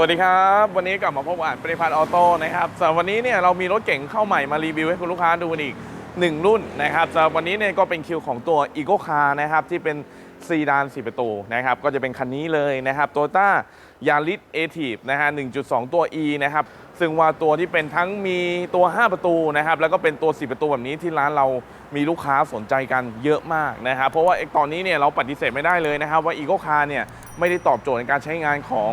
วัสดีครับ วันนี้กลับมาพบกับอ่านปริพันธ์ออโต้นะครับสำหรับวันนี้เนี่ยเรามีรถเก่งเข้าใหม่มารีวิวให้คุณลูกค้าดูกันอีก 1 รุ่นนะครับสำหรับวันนี้เนี่ยก็เป็นคิวของตัว e c o c a r นะครับที่เป็นซีดาน4ประตูนะครับก็จะเป็นคันนี้เลยนะครับโตต้ายาริสเอทีฟนะฮะ1.2 ตัว E นะครับซึ่งว่าตัวที่เป็นทั้งมีตัว 5 ประตูนะครับแล้วก็เป็นตัว 4 ประตูแบบนี้ที่ร้านเรามีลูกค้าสนใจกันเยอะมากนะครับเพราะว่าตอนนี้เนี่ยเราปฏิเสธไม่ได้เลยนะครับว่า e c o c a r เนี่ยไม่ได้ตอบโจทย์ในการใช้งานของ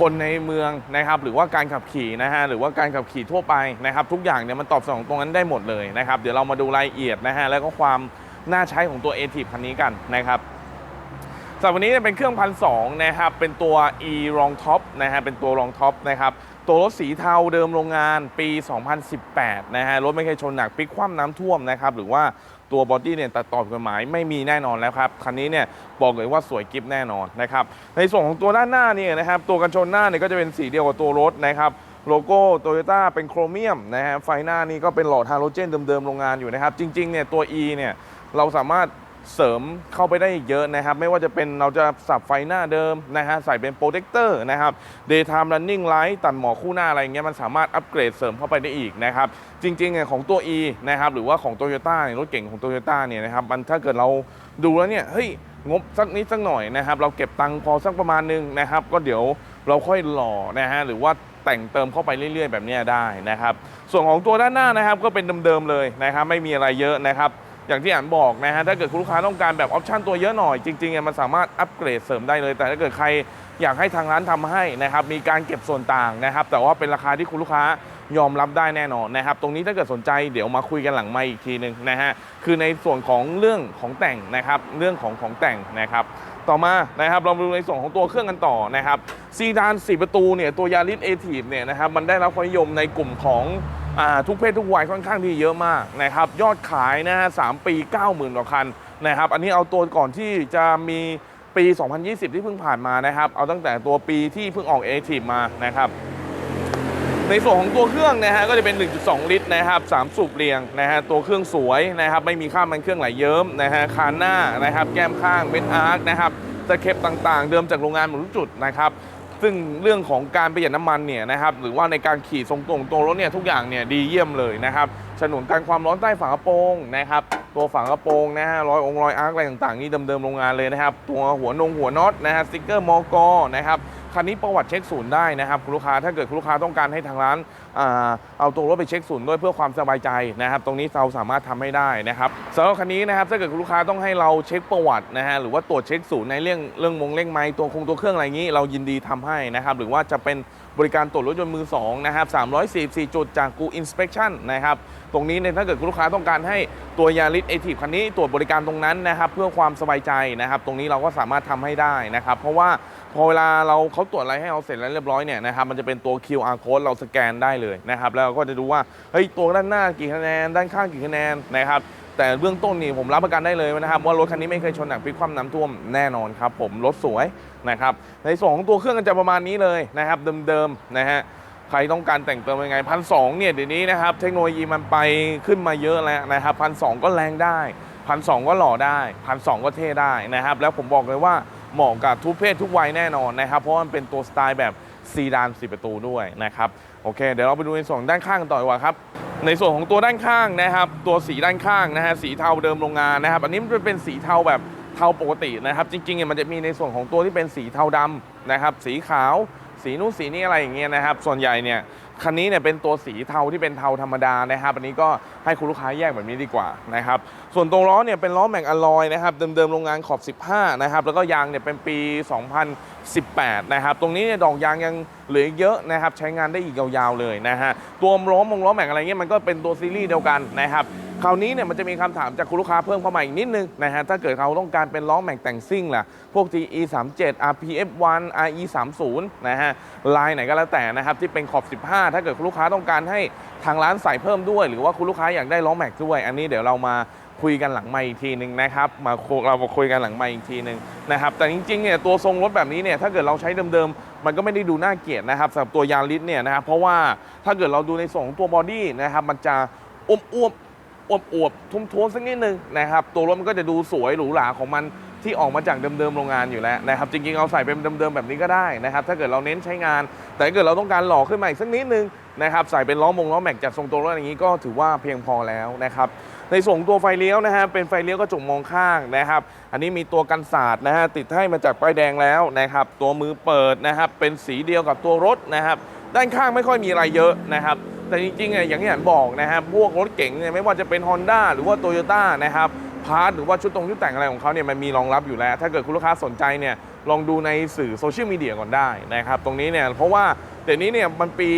คนในเมืองนะครับหรือว่าการขับขี่นะฮะหรือว่าการขับขี่ทั่วไปนะครับ ทุกอย่างเนี่ยมันตอบสนองตรงนั้นได้หมดเลยนะครับเดี๋ยวเรามาดูรายละเอียดนะฮะแล้วก็ความน่าใช้ของตัว a t i v คันนี้กันนะครับสำหรับวันนี้เป็นเครื่องพันสองนะครับเป็นตัว e rong top นะฮะเป็นตัว rong top นะครับตัวรถสีเทาเดิมโรงงานปี 2018 นะฮะรถไม่เคยชนหนักพลิกคว่ำน้ำท่วมนะครับหรือว่า ตัวบอดี้เนี่ยตัดต่อกฎหมายไม่มีแน่นอนแล้วครับ คันนี้เนี่ยบอกเลยว่าสวยกิฟแน่นอนนะครับ ในส่วนของตัวด้านหน้าเนี่ยนะครับ ตัวกันชนหน้าเนี่ยก็จะเป็นสีเดียวกับตัวรถนะครับโลโก้โตโยต้าเป็นโครเมียมนะฮะไฟหน้านี่ก็เป็นหลอดฮาโลเจนเดิมๆโรงงานอยู่นะครับ จริงๆเนี่ยตัว E เนี่ยเราสามารถ เสริมเข้าไปได้อีกเยอะนะครับ ไม่ว่าจะเป็นเราจะสับไฟหน้าเดิมนะฮะใส่เป็นโปรเทคเตอร์นะครับ daytime running light ตัดหมอกคู่หน้าอะไรอย่างเงี้ยมันสามารถอัปเกรดเสริมเข้าไปได้อีกนะครับ จริงๆเนี่ยของตัว E นะครับหรือว่าของ t o y ยต้เนี่ยรถเก่งของ t o y ยต้เนี่ยนะครับมันถ้าเกิดเราดูแล้วเนี่ยเฮ้ยงบสักนิดสักหน่อยนะครับ เราเก็บตังค์พอสักประมาณนึงนะครับ ก็เดี๋ยวเราค่อยหล่อนะฮะหรือว่าแต่งเติมเข้าไปเรื่อยๆ แบบเนี้ยได้นะครับ ส่วนของตัวด้านหน้านะครับก็เป็นเดิมๆเลยนะครับ ไม่มีอะไรเยอะนะครับ อย่างที่อ่านบอกนะฮะถ้าเกิดคุณลูกค้าต้องการแบบออปชั่นตัวเยอะหน่อยจริงๆเนี่ยมันสามารถอัปเกรดเสริมได้เลย แต่ถ้าเกิดใครอยากให้ทางร้านทำให้นะครับมีการเก็บส่วนต่างนะครับ แต่ว่าเป็นราคาที่คุณลูกค้ายอมรับได้แน่นอนนะครับ ตรงนี้ถ้าเกิดสนใจเดี๋ยวมาคุยกันหลังไมค์อีกทีหนึ่งนะฮะคือในส่วนของเรื่องของแต่งนะครับเรื่องของของแต่งนะครับต่อมานะครับเรามาดูในส่วนของตัวเครื่องกันต่อนะครับซีดาน 4 ประตูเนี่ยตัวยาริสเอทีฟเนี่ยนะครับมันได้รับความนิยมในกลุ่มของ ทุกเพศทุกวัยค่อนข้างที่เยอะมากนะครับยอดขายนะฮะสามปี 90,000กว่าคันนะครับอันนี้เอาตัวก่อนที่จะมีปี 2020 ที่เพิ่งผ่านมานะครับ เอาตั้งแต่ตัวปีที่เพิ่งออกเอทีมานะครับ ในส่วนของตัวเครื่องนะฮะก็จะเป็น 1.2 ลิตรนะครับ3สูบเรียงนะฮะตัวเครื่องสวยนะครับไม่มีค่ามมันเครื่องไหลเยิ้มนะฮะคานหน้านะครับแก้มข้างเวนอาร์คนะครับตะเข็บต่างๆ เดิมจากโรงงานหมดทุกจุดนะครับ ซึ่งเรื่องของการประหยัดน้ำมันเนี่ยนะครับหรือว่าในการขี่ทรงตรงตัวรถเนี่ยทุกอย่างเนี่ยดีเยี่ยมเลยนะครับฉนวนการความร้อนใต้ฝากระโปรงนะครับตัวฝากระโปรงนะฮะรอยองค์รอยอาร์กอะไรต่างๆนี่เดิมๆโรงงานเลยนะครับตัวหัวนงหัวน็อตนะฮะสติ๊กเกอร์มอกนะครับ คันนี้ประวัติเช็คศูนย์ได้นะครับคุณลูกค้าถ้าเกิดคุณลูกค้าต้องการให้ทางร้านเอาตัวรถไปเช็คศูนย์ด้วยเพื่อความสบายใจนะครับ ตรงนี้เราสามารถทำให้ได้นะครับสำหรับคันนี้นะครับถ้าเกิดคุณลูกค้าต้องให้เราเช็คประวัตินะฮะหรือว่าตรวจเช็คศูนย์ในเรื่องเรื่องมงเร่งไม้ตัวคงตัวเครื่องอะไรอย่างนี้ เรายินดีทำให้นะครับหรือว่าจะเป็นบริการตรวจรถยนต์มือสองนะครับ344 จุดจากกูอินสเป t ชั่นนะครับ ตรงนี้เนี่ยถ้าเกิดคุณลูกค้าต้องการให้ตัวยาริสเอทีฟคันนี้ตรวจบริการตรงนั้นนะครับ เพื่อความสบายใจนะครับ ตรงนี้เราก็สามารถทำให้ได้นะครับ เพราะว่า พอเวลาเราเขาตรวจอะไรให้เราเสร็จแล้วเรียบร้อยเนี่ยนะครับมันจะเป็นตัว QR code เราสแกนได้เลยนะครับแล้วเราก็จะดูว่าเฮ้ยตัวด้านหน้ากี่คะแนนด้านข้างกี่คะแนนนะครับแต่เบื้องต้นนี่ผมรับประกันได้เลยนะครับว่ารถคันนี้ไม่เคยชนหนักพลิกคว่ำน้ำท่วมแน่นอนครับผมรถสวยนะครับในส่วนของตัวเครื่องก็จะประมาณนี้เลยนะครับเดิมๆนะฮะใครต้องการแต่งเติมยังไงพันสเนี่ยเดี๋ยวนี้นะครับเทคโนโลยีมันไปขึ้นมาเยอะแล้วนะครับพันสก็แรงได้พันสก็หล่อได้พันสก็เท่ได้นะครับแล้วผมบอกเลยว่า เหมาะกับทุกเพศทุกวัยแน่นอนนะครับ เพราะมันเป็นตัวสไตล์แบบซีดาน4ประตูด้วยนะครับโอเค เดี๋ยวเราไปดูในส่วนด้านข้างกันต่อดีกว่าครับในส่วนของตัวด้านข้างนะครับ ตัวสีด้านข้างนะฮะสีเทาเดิมโรงงานนะครับ อันนี้มันเป็นสีเทาแบบเทาปกตินะครับ จริงๆเนี่ยมันจะมีในส่วนของตัวที่เป็นสีเทาดำนะครับ สีขาว สีนู้นสีนี้อะไรอย่างเงี้ยนะครับ ส่วนใหญ่เนี่ย คันนี้เนี่ยเป็นตัวสีเทาที่เป็นเทาธรรมดานะครับอันนี้ก็ให้คุณลูกค้าแยกแบบนี้ดีกว่านะครับส่วนตรงล้อเนี่ยเป็นล้อแม็กอลลอยนะครับเดิมๆโรงงานขอบ 15นะครับแล้วก็ยางเนี่ยเป็นปี 2018นะครับตรงนี้เนี่ยดอกยางยังเหลือเยอะนะครับใช้งานได้อีกยาวๆเลยนะฮะตัวล้อมงล้อแม็กอะไรเงี้ยมันก็เป็นตัวซีรีส์เดียวกันนะครับ คราวนี้เนี่ยมันจะมีคำถามจากคุณลูกค้าเพิ่มเข้ามาอีกนิดนึงนะฮะถ้าเกิดเขาต้องการเป็นล้อแม็กแต่งซิ่งล่ะ พวก TE 37 RPF 1 RE 30นะฮะลายไหนก็แล้วแต่นะครับ ที่เป็นขอบ 15 ถ้าเกิดคุณลูกค้าต้องการให้ทางร้านใส่เพิ่มด้วย หรือว่าคุณลูกค้าอยากได้ล้อแม็กด้วย อันนี้เดี๋ยวเรามาคุยกันหลังไมค์อีกทีหนึ่งนะครับมาเรามาคุยกันหลังไมค์อีกทีหนึ่งนะครับแต่จริงๆเนี่ยตัวทรงรถแบบนี้เนี่ยถ้าเกิดเราใช้เดิมๆมันก็ไม่ได้ดูน่าเกลียดนะครับสำหรับตัวยาริสเนี่ยนะครับเพราะว่าถ้าเกิดเราดูในส่วนของตัวบอดี้นะครับมันจะอ้วมๆ อวบๆทุ่มๆสักนิดนึงนะครับตัวรถมันก็จะดูสวยหรูหราของมันที่ออกมาจากเดิมๆโรงงานอยู่แล้วนะครับจริงๆเอาใส่เป็นเดิมๆแบบนี้ก็ได้นะครับถ้าเกิดเราเน้นใช้งาน แต่ถ้าเกิดเราต้องการหล่อขึ้นมาอีกสักนิดนึงนะครับใส่เป็นล้อมงล้อแม็กจัดทรงตัวรถอย่างนี้ก็ถือว่าเพียงพอแล้วนะครับในส่วนของตัวไฟเลี้ยวนะฮะเป็นไฟเลี้ยวกระจกมองข้างนะครับ อันนี้มีตัวกันศาสตร์นะฮะติดให้มาจากป้ายแดงแล้วนะครับตัวมือเปิดนะครับเป็นสีเดียวกับตัวรถนะครับ ด้านข้างไม่ค่อยมีอะไรเยอะนะครับ แต่จริงๆเนี่ยอย่างที่อ่านบอกนะครับพวกรถเก๋งเนี่ยไม่ว่าจะเป็น Honda หรือว่า Toyota นะครับพาร์ทหรือว่าชุดตรงชุดแต่งอะไรของเขาเนี่ยมันมีรองรับอยู่แล้ว ถ้าเกิดคุณลูกค้าสนใจเนี่ยลองดูในสื่อโซเชียลมีเดียก่อนได้นะครับตรงนี้เนี่ยเพราะว่าเดี๋ยวนี้เนี่ยมันปี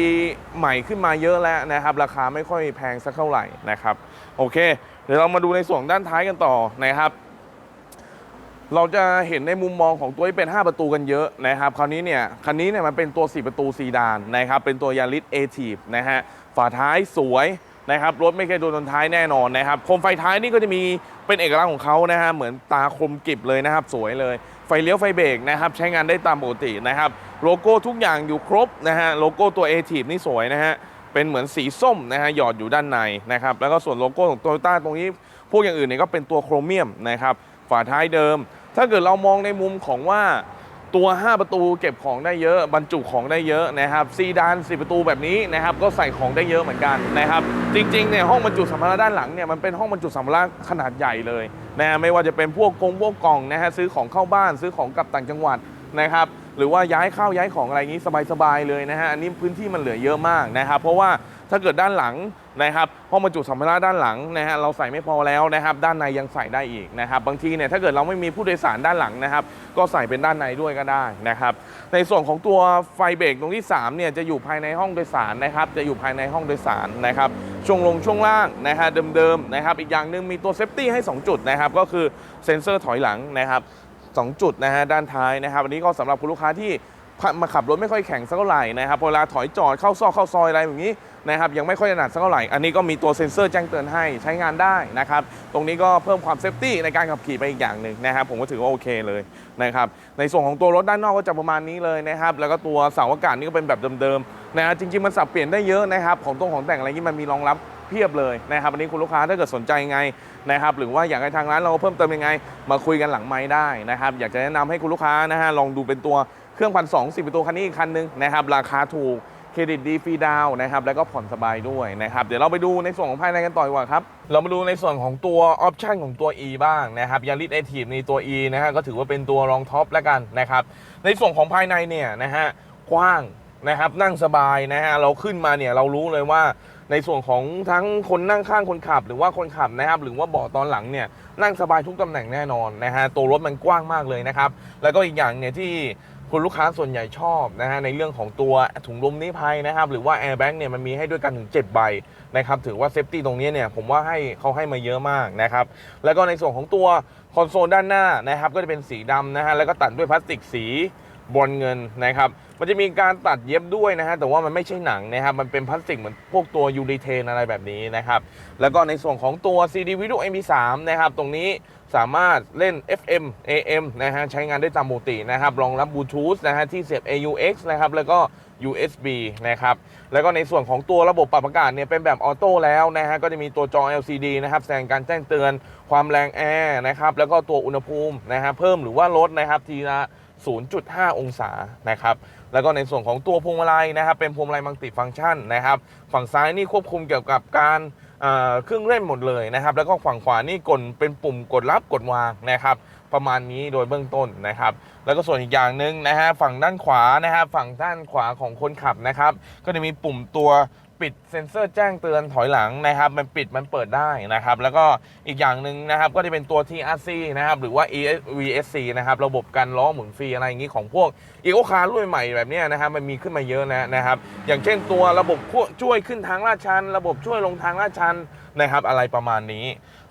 ใหม่ขึ้นมาเยอะแล้วนะครับ ราคาไม่ค่อยแพงสักเท่าไหร่นะครับโอเค เดี๋ยวเรามาดูในส่วนด้านท้ายกันต่อนะครับ เราจะเห็นในมุมมองของตัวที่เป็น 5 ประตูกันเยอะนะครับคราวนี้เนี่ยคันนี้เนี่ยมันเป็นตัว 4 ประตูซีดานนะครับเป็นตัวยาริสเอทีฟนะฮะฝาท้ายสวยนะครับรถไม่เคยโดนชนท้ายแน่นอนนะครับโคมไฟท้ายนี่ก็จะมีเป็นเอกลักษณ์ของเขานะฮะเหมือนตาคมกริบเลยนะครับ สวยเลย ไฟเลี้ยวไฟเบรกนะครับใช้งานได้ตามปกตินะครับโลโก้ทุกอย่างอยู่ครบนะฮะโลโก้ตัวเอทีฟนี่สวยนะฮะเป็นเหมือนสีส้มนะฮะหยอดอยู่ด้านในนะครับแล้วก็ส่วนโลโก้ของโตโยต้าตรงนี้ พวกอย่างอื่นเนี่ยก็เป็นตัวโครเมียมนะครับฝาท้ายเดิม ถ้าเกิดเรามองในมุมของว่าตัว 5 ประตูเก็บของได้เยอะ บรรจุของได้เยอะนะครับซีดาน4ประตูแบบนี้นะครับก็ใส่ของได้เยอะเหมือนกันนะครับจริงๆเนี่ยห้องบรรจุสัมภาระด้านหลังเนี่ยมันเป็นห้องบรรจุสัมภาระขนาดใหญ่เลยนะฮะไม่ว่าจะเป็นพวกกงพวกกล่องนะฮะซื้อของเข้าบ้านซื้อของกลับต่างจังหวัดนะครับหรือว่าย้ายข้าวย้ายของอะไรอย่างนี้สบายๆเลยนะฮะอันนี้พื้นที่มันเหลือเยอะมากนะครับเพราะว่า ถ้าเกิดด้านหลังนะครับห้องบรรจุสัมภาระด้านหลังนะฮะเราใส่ไม่พอแล้วนะครับ ด้านในยังใส่ได้อีกนะครับ บางทีเนี่ยถ้าเกิดเราไม่มีผู้โดยสารด้านหลังนะครับ ก็ใส่เป็นด้านในด้วยก็ได้นะครับ ในส่วนของตัวไฟเบรกตรงที่3เนี่ยจะอยู่ภายในห้องโดยสารนะครับ จะอยู่ภายในห้องโดยสารนะครับช่วงลงช่วงล่างนะฮะเดิมๆนะครับ อีกอย่างหนึ่งมีตัวเซฟตี้ให้ 2 จุดนะครับ ก็คือเซ็นเซอร์ถอยหลังนะครับสองจุดนะฮะด้านท้ายนะครับอันนี้ก็สำหรับคุณลูกค้าที่มาขับรถไม่ค่อยแข็งสักเท่าไหร่นะครับเวลาถอยจอดเข้าซอกเข้าซอยอะไรแบบนี้ นะครับยังไม่ค่อยถนัดสักเท่าไหร่ อันนี้ก็มีตัวเซ็นเซอร์แจ้งเตือนให้ใช้งานได้นะครับ ตรงนี้ก็เพิ่มความเซฟตี้ในการขับขี่ไปอีกอย่างหนึ่งนะครับ ผมก็ถือว่าโอเคเลยนะครับ ในส่วนของตัวรถด้านนอกก็จะประมาณนี้เลยนะครับ แล้วก็ตัวเสาอากาศนี่ก็เป็นแบบเดิมๆนะจริงๆมันสับเปลี่ยนได้เยอะนะครับ ของตรงของแต่งอะไรที่มันมีรองรับเพียบเลยนะครับอันนี้คุณลูกค้าถ้าเกิดสนใจไงนะครับ หรือว่าอยากให้ทางร้านเราเพิ่มเติมยังไง มาคุยกันหลังไม้ได้นะครับ อยากจะแนะนำให้คุณลูกค้านะฮะลองดูเป็นตัวเครื่องพันสองสิบเป็นตัวคันนี้อีกคันนึงนะครับ ราคาถูก เครดิตดีฟรีดาวนะครับแล้วก็ผ่อนสบายด้วยนะครับเดี๋ยวเราไปดูในส่วนของภายในกันต่อดีกว่าครับเรามาดูในส่วนของตัวออปชันของตัว E บ้างนะครับยาริสเอทีฟในตัว E นะฮะก็ถือว่าเป็นตัวรองท็อปแล้วกันนะครับในส่วนของภายในเนี่ยนะฮะกว้างนะครับนั่งสบายนะฮะเราขึ้นมาเนี่ยเรารู้เลยว่าในส่วนของทั้งคนนั่งข้างคนขับ หรือว่าคนขับนะครับหรือว่าเบาะตอนหลังเนี่ยนั่งสบายทุกตำแหน่งแน่นอนนะฮะตัวรถมันกว้างมากเลยนะครับแล้วก็อีกอย่างเนี่ยที่ คุณลูกค้าส่วนใหญ่ชอบนะฮะในเรื่องของตัวถุงลมนิรภัยนะครับ หรือว่าแอร์แบ็กเนี่ยมันมีให้ด้วยกันถึง 7 ใบนะครับถือว่าเซฟตี้ตรงนี้เนี่ยผมว่าให้เขาให้มาเยอะมากนะครับแล้วก็ในส่วนของตัวคอนโซลด้านหน้านะครับก็จะเป็นสีดำนะฮะแล้วก็ตัดด้วยพลาสติกสีบรอนเงินนะครับ มันจะมีการตัดเย็บด้วยนะฮะ แต่ว่ามันไม่ใช่หนังนะครับ มันเป็นพลาสติกเหมือนพวกตัวยูริเทนอะไรแบบนี้นะครับ แล้วก็ในส่วนของตัว CD Video MP3 นะครับ ตรงนี้ สามารถเล่น FM AM นะฮะใช้งานได้ตามปกตินะครับรองรับบลูทูธนะฮะที่เสียบ AUX นะครับแล้วก็ USB นะครับแล้วก็ในส่วนของตัวระบบปรับอากาศเนี่ยเป็นแบบออโต้แล้วนะฮะก็จะมีตัวจอ LCD นะครับแสดงการแจ้งเตือนความแรงแอร์นะครับแล้วก็ตัวอุณหภูมินะฮะเพิ่มหรือว่าลดนะครับทีละ0.5 องศานะครับ แล้วก็ในส่วนของตัวพวงมาลัยนะครับ เป็นพวงมาลัยมัลติฟังก์ชันนะครับ ฝั่งซ้ายนี่ควบคุมเกี่ยวกับการ เครื่องเล่นหมดเลยนะครับ แล้วก็ฝั่งขวานี่กดเป็นปุ่มกดรับกดวางนะครับ ประมาณนี้โดยเบื้องต้นนะครับ แล้วก็ส่วนอีกอย่างหนึ่งนะฮะฝั่งด้านขวานะครับฝั่งด้านขวาของคนขับนะครับ ก็จะมีปุ่มตัว ปิดเซ็นเซอร์แจ้งเตือนถอยหลังนะครับ มันปิดมันเปิดได้นะครับ แล้วก็อีกอย่างหนึ่งนะครับ ก็จะเป็นตัว TRC นะครับ หรือว่า EVSC นะครับ ระบบการล้อหมุนฟรีอะไรอย่างนี้ของพวกอีโคคาร์รุ่นใหม่แบบนี้นะครับ มันมีขึ้นมาเยอะนะนะครับ อย่างเช่นตัวระบบช่วยขึ้นทางลาดชัน ระบบช่วยลงทางลาดชันนะครับ อะไรประมาณนี้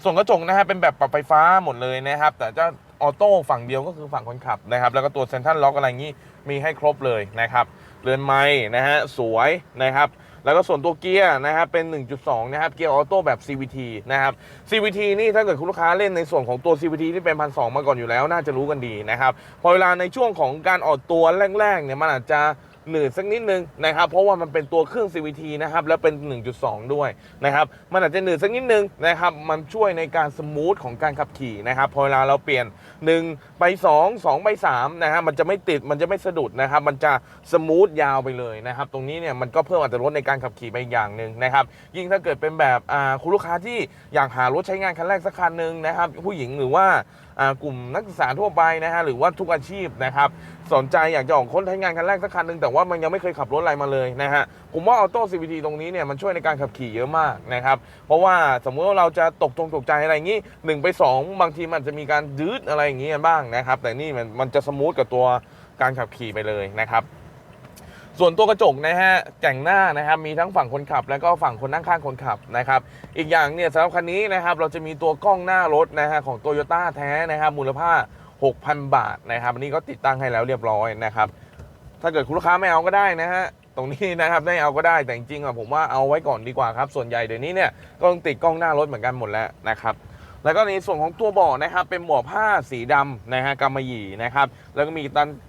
ส่วนกระจกนะฮะเป็นแบบปรับไฟฟ้าหมดเลยนะครับ แต่จะ ออโต้ฝั่งเดียวก็คือฝั่งคนขับนะครับ แล้วก็ตัวเซนทรัลล็อกอะไรอย่างนี้มีให้ครบเลยนะครับเรือนไม้นะฮะสวยนะครับแล้วก็ส่วนตัวเกียร์นะครับเป็น 1.2 นะครับเกียร์ออโต้แบบ CVT นะครับ CVT นี่ถ้าเกิดคุณลูกค้าเล่นในส่วนของตัว CVT ที่เป็นพันสมาก่อนอยู่แล้ว น่าจะรู้กันดีนะครับ พอเวลาในช่วงของการออกตัวแรกๆเนี่ยมันอาจจะ หนืดสักนิดนึงนะครับเพราะว่ามันเป็นตัวเครื่อง CVT นะครับแล้วเป็น 1.2 ด้วยนะครับมันอาจจะหนืดสักนิดนึงนะครับมันช่วยในการสมูทของการขับขี่นะครับพอเวลาเราเปลี่ยน 1 ไป 2 2 ไป3นะฮะมันจะไม่ติดมันจะไม่สะดุดนะครับมันจะสมูทยาวไปเลยนะครับตรงนี้เนี่ยมันก็เพิ่มอัตรถรสในการขับขี่ไปอีกอย่างหนึ่งนะครับยิ่งถ้าเกิดเป็นแบบคุณลูกค้าที่อยากหารถใช้งานคันแรกสักคันหนึ่งนะครับผู้หญิงหรือว่า กลุ่มนักศึกษาทั่วไปนะฮะหรือว่าทุกอาชีพนะครับสนใจอยากจะออกค้นใช้งานคันแรกสักคันหนึ่งแต่ว่ามันยังไม่เคยขับรถอะไรมาเลยนะฮะผมว่าออโต้ CVT ตรงนี้เนี่ยมันช่วยในการขับขี่เยอะมากนะครับเพราะว่าสมมุติว่าเราจะตกตรงตกใจอะไรอย่างนี้หนึ่งไปสองบางทีมันจะมีการดืดอะไรอย่างนี้กันบ้างนะครับแต่นี่มันมันจะสมูทกับตัวการขับขี่ไปเลยนะครับ ส่วนตัวกระจกนะฮะแต่งหน้านะครับมีทั้งฝั่งคนขับ แล้วก็ฝั่งคนนั่งข้างคนขับนะครับอีกอย่างเนี่ยสำหรับคันนี้นะครับเราจะมีตัวกล้องหน้ารถนะฮะของโตโยต้าแท้นะครับมูลค่า 6,000 บาทนะครับอันนี้ก็ติดตั้งให้แล้วเรียบร้อยนะครับถ้าเกิดคุณลูกค้าไม่เอาก็ได้นะฮะตรงนี้นะครับไม่เอาก็ได้แต่จริงๆอะผมว่าเอาไว้ก่อนดีกว่าครับ ส่วนใหญ่เดี๋ยวนี้เนี่ยก็ต้องติดกล้องหน้ารถเหมือนกันหมดแล้วนะครับ แล้วก็ในส่วนของตัวเบาะนะครับเป็นเบาะผ้าสีดำนะฮะกำมะหยี่นะครับแล้วก็มี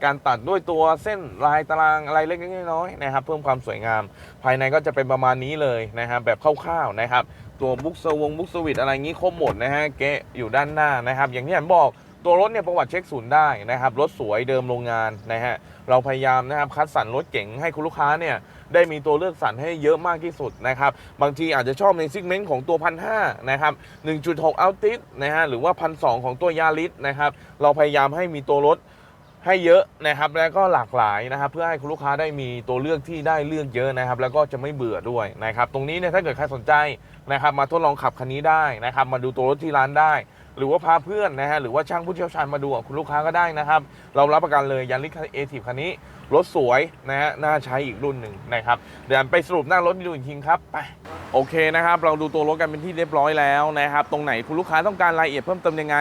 การตัดด้วยตัวเส้นลายตารางอะไรเล็กๆน้อยๆนะครับ เพิ่มความสวยงาม ภายในก็จะเป็นประมาณนี้เลยนะครับแบบคร่าวๆนะครับ ตัวบุ๊กสวงบุ๊กสวิตอะไรงี้ครบหมดนะฮะเกะอยู่ด้านหน้านะครับ อย่างที่ผมบอกตัวรถเนี่ยประวัติเช็คศูนย์ได้นะครับรถสวยเดิมโรงงานนะฮะเราพยายามนะครับคัดสรรรถเก๋งให้คุณลูกค้าเนี่ย ได้มีตัวเลือกสรรให้เยอะมากที่สุดนะครับ บางทีอาจจะชอบในซิกเมนต์ของตัวพันห้านะครับ1.6อัลติสนะฮะหรือว่าพันสของตัวยาริสนะครับเราพยายามให้มีตัวรถให้เยอะนะครับแล้วก็หลากหลายนะครับ เพื่อให้คุณลูกค้าได้มีตัวเลือกที่ได้เลือกเยอะนะครับ แล้วก็จะไม่เบื่อด้วยนะครับ ตรงนี้เนี่ยถ้าเกิดใครสนใจนะครับ มาทดลองขับคันนี้ได้นะครับ มาดูตัวรถที่ร้านได้ หรือว่าพาเพื่อนนะฮะหรือว่าช่างผู้เชี่ยวชาญมาดูกับคุณลูกค้าก็ได้นะครับ เรารับประกันเลยยันลิคเอทีฟคันนี้รถสวยนะฮะน่าใช้อีกรุ่นหนึ่งนะครับเดี๋ยวไปสรุปหน้ารถดูอีกทีครับไปโอเคนะครับ เราดูตัวรถกันเป็นที่เรียบร้อยแล้วนะครับ ตรงไหนคุณลูกค้าต้องการรายละเอียดเพิ่มเติมยังไง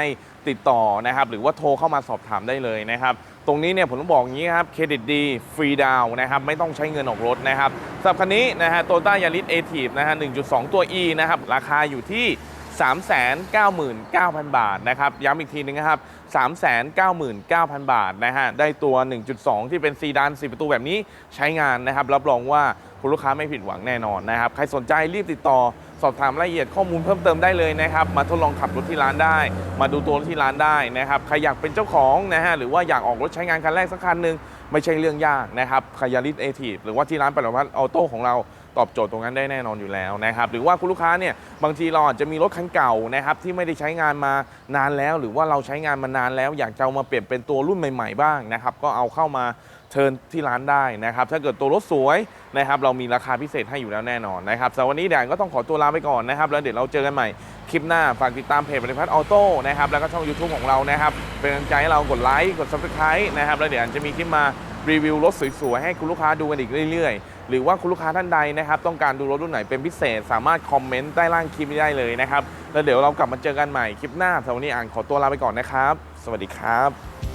ติดต่อนะครับ หรือว่าโทรเข้ามาสอบถามได้เลยนะครับ ตรงนี้เนี่ยผมต้องบอกอย่างนี้ครับเครดิตดีฟรีดาวนะครับ ไม่ต้องใช้เงินออกรถนะครับสำหรับคันนี้นะฮะโตต้ายาริสเอทีฟนะฮะ1.2 ตัว E นะครับราคาอยู่ที่ 399,000 บาทนะครับ ย้ำอีกทีนึงนะครับ 399,000 บาทนะฮะ ได้ตัว 1.2 ที่เป็นซีดาน 4 ประตูแบบนี้ใช้งานนะครับ รับรองว่าคุณลูกค้าไม่ผิดหวังแน่นอนนะครับ ใครสนใจรีบติดต่อสอบถามรายละเอียดข้อมูลเพิ่มเติมได้เลยนะครับ มาทดลองขับรถที่ร้านได้ มาดูตัวรถที่ร้านได้นะครับ ใครอยากเป็นเจ้าของนะฮะ หรือว่าอยากออกรถใช้งานคันแรกสักคันหนึ่งไม่ใช่เรื่องยากนะครับคายาริสเอทีหรือว่าที่ร้านปรมัตออโต้ของเรา ตอบโจทย์ตรงนั้นได้แน่นอนอยู่แล้วนะครับหรือว่าคุณลูกค้าเนี่ยบางทีเราอาจจะมีรถคันเก่านะครับที่ไม่ได้ใช้งานมานานแล้ว หรือว่าเราใช้งานมานานแล้ว อยากจะเอามาเปลี่ยนเป็นตัวรุ่นใหม่ๆบ้างนะครับก็เอาเข้ามาเชิญที่ร้านได้นะครับ ถ้าเกิดตัวรถสวยนะครับเรามีราคาพิเศษให้อยู่แล้วแน่นอนนะครับสำหรับวันนี้แดนก็ต้องขอตัวลาไปก่อนนะครับ แล้วเดี๋ยวเราเจอกันใหม่คลิปหน้า ฝากติดตามเพจบริพัตรออโต้นะครับแล้วก็ช่อง YouTube ของเรานะครับ เป็นกำลังใจให้เรากดไลค์กด subscribe นะครับ แล้วเดี๋ยวจะมีคลิปมารีวิวรถสวยๆให้คุณลูกค้าดูกันอีกเรื่อยๆ หรือว่าคุณลูกค้าท่านใดนะครับต้องการดูรถรุ่นไหนเป็นพิเศษ สามารถคอมเมนต์ใต้ล่างคลิปนี้ได้เลยนะครับแล้วเดี๋ยวเรากลับมาเจอกันใหม่คลิปหน้าสำหรับวันนี้อ่านขอตัวลาไปก่อนนะครับ สวัสดีครับ